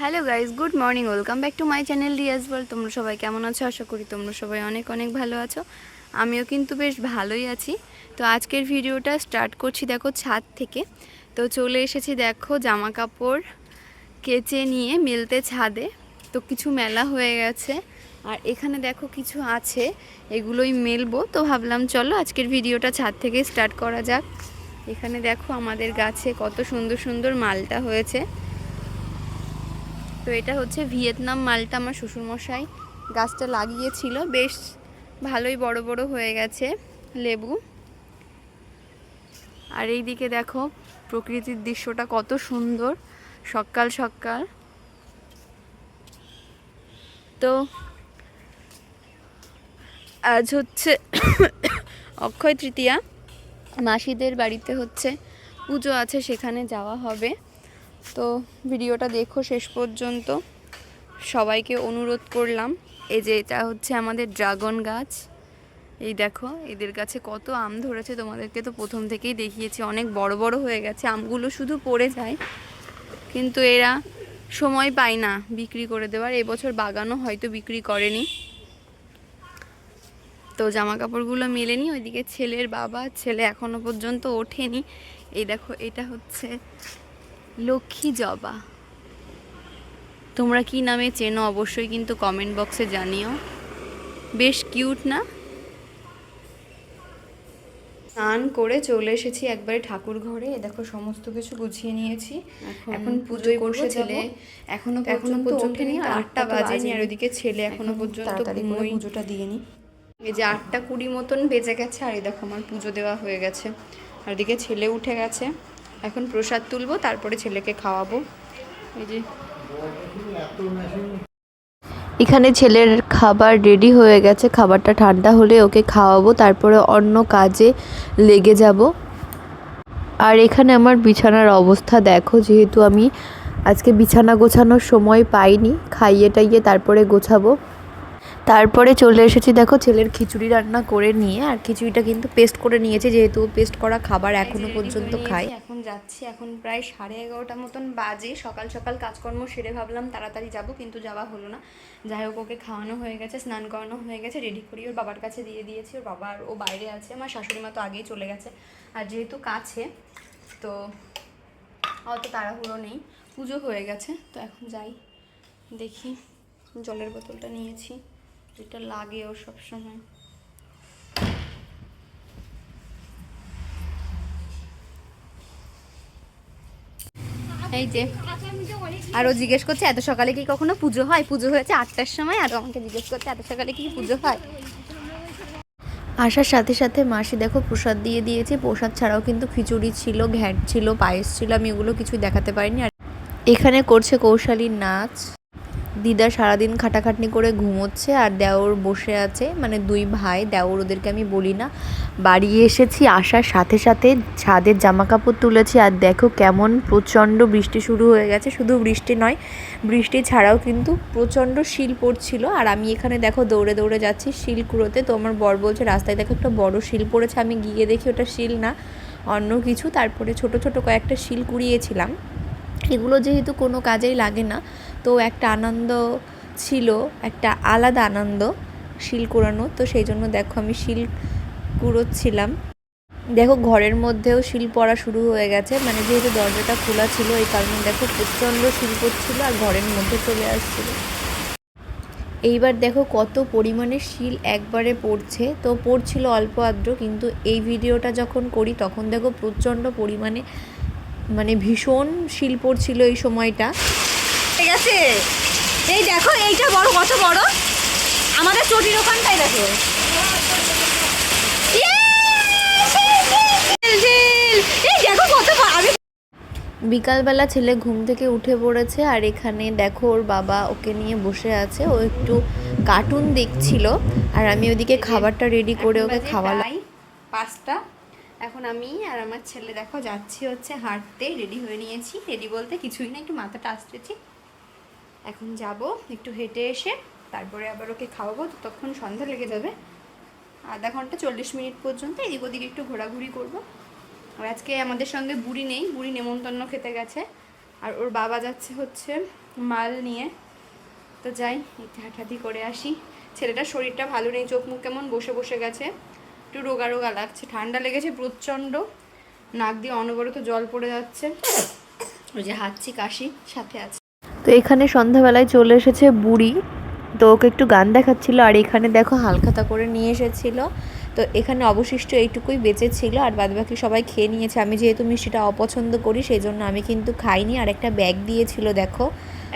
Hello guys good morning welcome back to my channel Riaz বল তোমরা সবাই কেমন আছো? আশা করি তোমরা সবাই অনেক অনেক ভালো আছো। আমিও কিন্তু বেশ ভালোই আছি। তো আজকের ভিডিওটা স্টার্ট করছি, দেখো, ছাদ থেকে। তো চলে এসেছি, দেখো, জামা কাপড় কেচে নিয়ে মেলতে ছাদে। তো কিছু মেলা হয়ে গেছে। আর এখানে দেখো কিছু আছে, এগুলোই মেলবো। তো ভাবলাম, চলো, আজকের ভিডিওটা ছাদ থেকে স্টার্ট করা যাক। এখানে দেখো আমাদের গাছে কত সুন্দর সুন্দর মালটা হয়েছে। তো এটা হচ্ছে ভিয়েতনাম মালটা আমার শ্বশুরমশাই গাছটা লাগিয়েছিল। বেশ ভালোই বড় বড় হয়ে গেছে লেবু। আর এই দিকে দেখো প্রকৃতির দৃশ্যটা কত সুন্দর, সকাল সকাল। তো আজ হচ্ছে অক্ষয় তৃতীয়া। মাসিদের বাড়িতে হচ্ছে পুজো আছে, সেখানে যাওয়া হবে। তো ভিডিওটা দেখো শেষ পর্যন্ত। সবাইকে অনুরোধ করলাম, এই যে এটা হচ্ছে আমাদের ড্রাগন গাছ। এই দেখো, এদের কাছে কত আম ধরেছে, তোমাদেরকে তো প্রথম থেকেই দেখিয়েছি। অনেক বড় বড় হয়ে গেছে, আমগুলো শুধু পড়ে যায়। কিন্তু এরা সময় পায় না বিক্রি করে দেওয়ার। এবছর বাগানও হয়তো বিক্রি করেনি। তো জামা কাপড়গুলো মেলেনি, ওইদিকে ছেলের বাবা, ছেলে এখনও পর্যন্ত ওঠেনি। এই দেখো, এটা হচ্ছে লক্ষ্মী জবা। তোমরা কি নামে চেনো অবশ্যই কিন্তু কমেন্ট বক্সে জানিও। বেশ কিউট না? স্নান করে চলে এসেছি একবারে ঠাকুর ঘরে। দেখো সমস্ত কিছু গুছিয়ে নিয়েছি। এখন পুজোয় করছে ছেলে এখনও এখনও পর্যন্ত আটটা বাজেনি। আর ওদিকে ছেলে এখনও পর্যন্ত পুজোটা দিয়ে নিই এই যে আটটা কুড়ি মতন বেজে গেছে আর এই দেখো আমার পুজো দেওয়া হয়ে গেছে। আর ওদিকে ছেলে উঠে গেছে। এখন প্রসাদ তুলবো, তারপরে ছেলেকে খাওয়াবো। এই যে। এখানে ছেলের খাবার রেডি হয়ে গেছে, খাবারটা ঠান্ডা হলে ওকে খাওয়াবো, তারপরে অন্য কাজে লেগে যাব। আর এখানে আমার বিছানার অবস্থা দেখো, যেহেতু আমি আজকে বিছানা গোছানোর সময় পাইনি খাইয়ে টাইয়ে তারপরে গোছাবো। তারপরে চলে এসেছি দেখো ছেলের খিচুড়ি রান্না করে নিয়ে আর খিচুড়িটা কিন্তু পেস্ট করে নিয়েছে যেহেতু পেস্ট করা খাবার এখনও পর্যন্ত খাই। এখন যাচ্ছি এখন প্রায় সাড়ে এগারোটা মতন বাজে সকাল সকাল কাজকর্ম সেরে ভাবলাম তাড়াতাড়ি যাব কিন্তু যাওয়া হলো না। যাই হোক ওকে খাওয়ানো হয়ে গেছে স্নান করানো হয়ে গেছে রেডি করি ওর বাবার কাছে দিয়ে দিয়েছি ওর বাবার ও বাইরে আছে আমার শাশুড়ি মা তো আগেই চলে গেছে আর যেহেতু কাছে তো অত তাড়াহুড়ো নেই পুজো হয়ে গেছে তো এখন যাই দেখি জলের বোতলটা নিয়েছি। এটা লাগে ওর সবসময়। এই যে আর ও জিজ্ঞেস করছে, এত সকালে কি কখনো পুজো হয়? পুজো হয়েছে আটটার সময় আর আমাকে জিজ্ঞেস করছে, এত সকালে কি পুজো হয়? আসার সাথে সাথে মাসি দেখো প্রসাদ দিয়ে দিয়েছে, প্রসাদ ছাড়াও কিন্তু খিচুড়ি ছিল, ঘ্যাট ছিল, পায়েস ছিল, আমি ওগুলো কিছু দেখাতে পারিনি। আর এখানে করছে কৌশালীর নাচ। দিদা সারাদিন খাটাখাটনি করে ঘুমোচ্ছে আর দেওর বসে আছে। মানে দুই ভাই, দেওর ওদেরকে আমি বলি না। বাড়ি এসেছি আসার সাথে সাথে ছাদের জামা কাপড় তুলেছি আর দেখো কেমন প্রচণ্ড বৃষ্টি শুরু হয়ে গেছে। শুধু বৃষ্টি নয়, বৃষ্টি ছাড়াও কিন্তু প্রচণ্ড শিল পড়ছিল। আর আমি এখানে দেখো দৌড়ে দৌড়ে যাচ্ছি শিল কুড়োতে। তো আমার বর বলছে, রাস্তায় দেখো একটা বড় শিল পড়েছে। আমি গিয়ে দেখি ওটা শিল না, অন্য কিছু। তারপরে ছোট ছোট কয়েকটা শিল কুড়িয়েছিলাম। এগুলো যেহেতু কোনো কাজেই লাগে না, তো একটা আনন্দ ছিল, একটা আলাদা আনন্দ শিল কুড়ানো। তো সেই জন্য দেখো আমি শিল কুড়োচ্ছিলাম। দেখো ঘরের মধ্যেও শিল পড়া শুরু হয়ে গেছে মানে যেহেতু দরজাটা খোলা ছিল এই কারণে দেখো প্রচণ্ড শিল পড়ছিল আর ঘরের মধ্যে চলে আসছিল। এইবার দেখো কত পরিমাণে শিল একবারে পড়ছে, তো পড়ছিল অল্প আদ্র, কিন্তু এই ভিডিওটা যখন করি তখন দেখো প্রচণ্ড পরিমাণে মানে ভীষণ শিল ছিল এই সময়টা। ঠিক আছে? এই দেখো এইটা বড় কত বড়? আমাদের চটির ওখানটাই দেখো। বিকালবেলা ছেলে ঘুম থেকে উঠে পড়েছে আর এখানে দেখো ওর বাবা ওকে নিয়ে বসে আছে। ও একটু কার্টুন দেখছিল। আর আমি ওদিকে খাবারটা রেডি করে ওকে খাওয়ালাই পাঁচটা। এখন আমি আর আমার ছেলে, দেখো, যাচ্ছি হচ্ছে হাঁটতে, রেডি হয়ে নিয়েছি। রেডি বলতে কিছুই না, একটু মাথাটা আসতেছি। এখন যাব, একটু হেঁটে এসে তারপরে আবার ওকে খাওয়াবো ততক্ষণ সন্ধ্যা লেগে যাবে। আধা ঘণ্টা চল্লিশ মিনিট পর্যন্ত এদিক ওদিক একটু ঘোরাঘুরি করব। আর আজকে আমাদের সঙ্গে বুড়ি নেই, বুড়ি নেমন্তন্ন খেতে গেছে। আর ওর বাবা যাচ্ছে হচ্ছে মাল নিয়ে। তো যাই হাঁটাহাঁটি করে আসি। ছেলেটার শরীরটা ভালো নেই, চোখ মুখ কেমন বসে বসে গেছে। একটু রোগা রোগা লাগছে। ঠান্ডা লেগেছে প্রচণ্ড। নাক দিয়ে অনবরত জল পড়ে যাচ্ছে। ওই যে হাঁচি কাশি সাথে আছে। তো এখানে সন্ধ্যাবেলায় চলে এসেছে বুড়ি। তো ওকে একটু গান দেখাচ্ছিল আর এখানে দেখো হালখাতা করে নিয়ে এসেছিল। তো এখানে অবশিষ্ট এইটুকুই বেঁচে ছিল আর বাদবাকি সবাই খেয়ে নিয়েছে। আমি যেহেতু মিষ্টিটা অপছন্দ করি সেই জন্য আমি কিন্তু খাইনি। আর একটা ব্যাগ দিয়েছিল দেখো।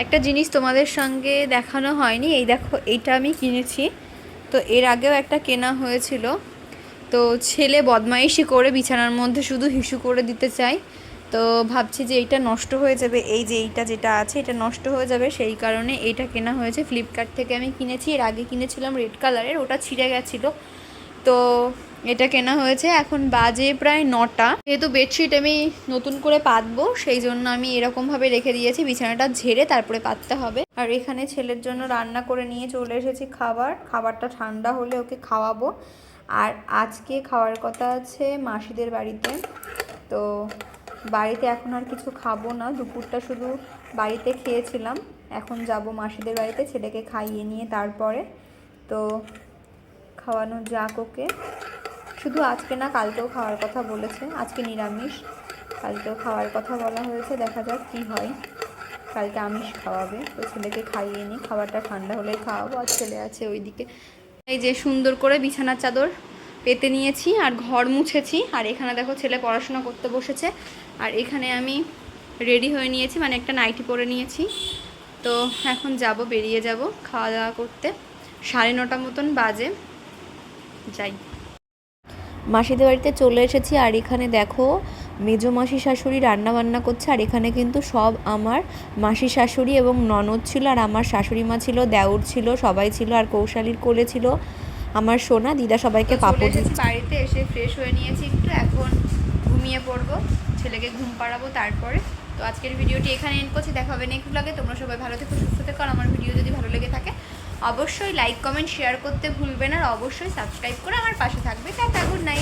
একটা জিনিস তোমাদের সঙ্গে দেখানো হয়নি। এই দেখো এইটা আমি কিনেছি। তো এর আগেও একটা কেনা হয়েছিল। তো ছেলে বদমাইশি করে বিছানার মধ্যে শুধু হিসু করে দিতে চাই তো ভাবছি যে এইটা নষ্ট হয়ে যাবে, এই যে এইটা যেটা আছে এটা নষ্ট হয়ে যাবে, সেই কারণে এইটা কেনা হয়েছে। ফ্লিপকার্ট থেকে আমি কিনেছি, এর আগে কিনেছিলাম রেড কালারের ওটা ছিঁড়ে গেছিল। তো এটা কেনা হয়েছে, এখন বাজে প্রায় নটা। যেহেতু বেডশিট আমি নতুন করে পাতবো, সেই জন্য আমি এরকমভাবে রেখে দিয়েছি, বিছানাটা ঝেড়ে তারপরে পাততে হবে। আর এখানে ছেলের জন্য রান্না করে নিয়ে চলে এসেছি খাবার, খাবারটা ঠান্ডা হলে ওকে খাওয়াবো। আর আজকে খাওয়ার কথা আছে মাসিদের বাড়িতে। তো বাড়িতে এখন আর কিছু খাব না, দুপুরটা শুধু বাড়িতে খেয়েছিলাম। এখন যাব মাসিদের বাড়িতে, ছেলেকে খাইয়ে নিয়ে তারপরে। তো খাওয়ানো যাক ওকে। শুধু আজকে না, কালকেও খাওয়ার কথা বলেছে। আজকে নিরামিষ। কালকেও খাওয়ার কথা বলা হয়েছে। দেখা যাক কি হয়। কালকে আমিষ খাওয়াবে। তো ছেলেকে খাইয়ে নিই। খাবারটা ঠান্ডা হলেই খাওয়াবো। আর ছেলে আছে ওইদিকে। এই যে সুন্দর করে বিছানার চাদর পেতে নিয়েছি আর ঘর মুছেছি। আর এখানে দেখো ছেলে পড়াশোনা করতে বসেছে। আর এখানে আমি রেডি হয়ে নিয়েছি মানে একটা নাইটি পরে নিয়েছি। তো এখন যাব, বেরিয়ে যাব খাওয়া দাওয়া করতে। সাড়ে নটা মতন বাজে। যাই। মাসিদের বাড়িতে চলে এসেছি আর এখানে দেখো মেজো মাসি শাশুড়ি রান্না বান্না করছে আর এখানে কিন্তু সব আমার মাসি শাশুড়ি এবং ননদ ছিল আর আমার শাশুড়ি মা ছিল দেউর ছিল সবাই ছিল আর কৌশালীর কোলে ছিল আমার সোনা। দিদা সবাইকে পাপড় বাড়িতে এসে ফ্রেশ হয়ে নিয়েছি একটু এখন ঘুমিয়ে পড়ব ছেলেকে ঘুম পাড়াবো তারপরে। তো আজকের ভিডিওটি এখানে এন্ড করছি দেখা হবে নেক্সট লাগে তোমরা সবাই ভালো থেকো সুস্থ থেকো আর আমার ভিডিও যদি ভালো লেগে থাকে অবশ্যই লাইক কমেন্ট শেয়ার করতে ভুলবেন আর অবশ্যই সাবস্ক্রাইব করে আমার পাশে থাকবে। Tata good night